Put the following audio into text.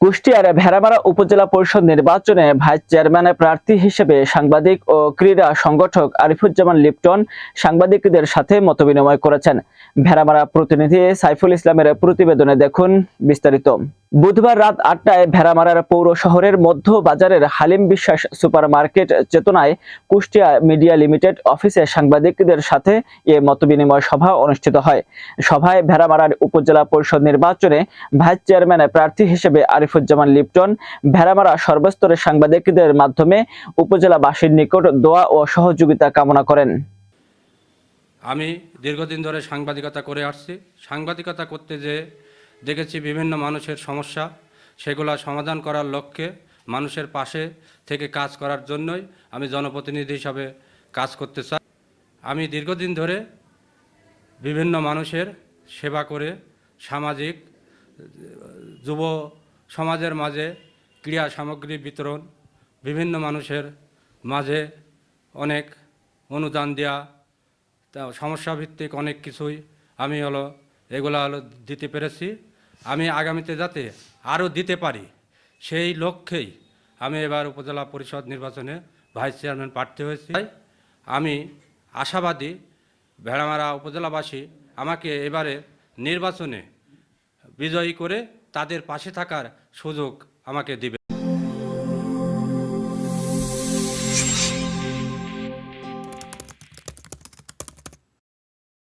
কুষ্টিয়ার ভেড়ামারা উপজেলা পরিষদ নির্বাচনে ভাইস চেয়ারম্যানের প্রার্থী হিসেবে সাংবাদিক ও ক্রীড়া সংগঠক আরিফুজ্জামান লিপটন সাংবাদিকদের সাথে মতবিনিময় করেছেন। ভেড়ামারা প্রতিনিধি সাইফুল ইসলামের প্রতিবেদনে দেখুন বিস্তারিত। বুধবার রাত আটটায় ভেড়ামারার পৌর শহরের মধ্য বাজারের হালিম বিশ্বাস সুপার মার্কেট চেতনায় কুষ্টিয়া মিডিয়া লিমিটেড অফিসে সাংবাদিকদের সাথে এ মতবিনিময় সভা অনুষ্ঠিত হয়। সভায় ভেড়ামারার উপজেলা পরিষদ নির্বাচনে ভাইস চেয়ারম্যানের প্রার্থী হিসেবে আরিফুজ্জামান লিপটন, ভেড়ামারা সর্বস্তরের সাংবাদিকদের মাধ্যমে উপজেলাবাসীর নিকট দোয়া ও সহযোগিতা কামনা করেন। আমি দীর্ঘদিন ধরে সাংবাদিকতা করে আসছি। সাংবাদিকতা করতে যে দেখেছি বিভিন্ন মানুষের সমস্যা, সেগুলা সমাধান করার লক্ষ্যে মানুষের পাশে থেকে কাজ করার জন্যই আমি জনপ্রতিনিধি হিসাবে কাজ করতে চাই। আমি দীর্ঘদিন ধরে বিভিন্ন মানুষের সেবা করে সামাজিক, যুব সমাজের মাঝে ক্রীড়া সামগ্রী বিতরণ, বিভিন্ন মানুষের মাঝে অনেক অনুদান দেওয়া তা সমস্যা ভিত্তিক অনেক কিছুই আমি হলো এগুলা হলো দিতে পেরেছি। আমি আগামীতে যাতে আরও দিতে পারি, সেই লক্ষ্যেই আমি এবার উপজেলা পরিষদ নির্বাচনে ভাইস চেয়ারম্যান প্রার্থী হয়েছি। আমি আশাবাদী ভেড়ামারা উপজেলাবাসী আমাকে এবারে নির্বাচনে বিজয়ী করে তাদের পাশে থাকার সুযোগ আমাকে দিবে।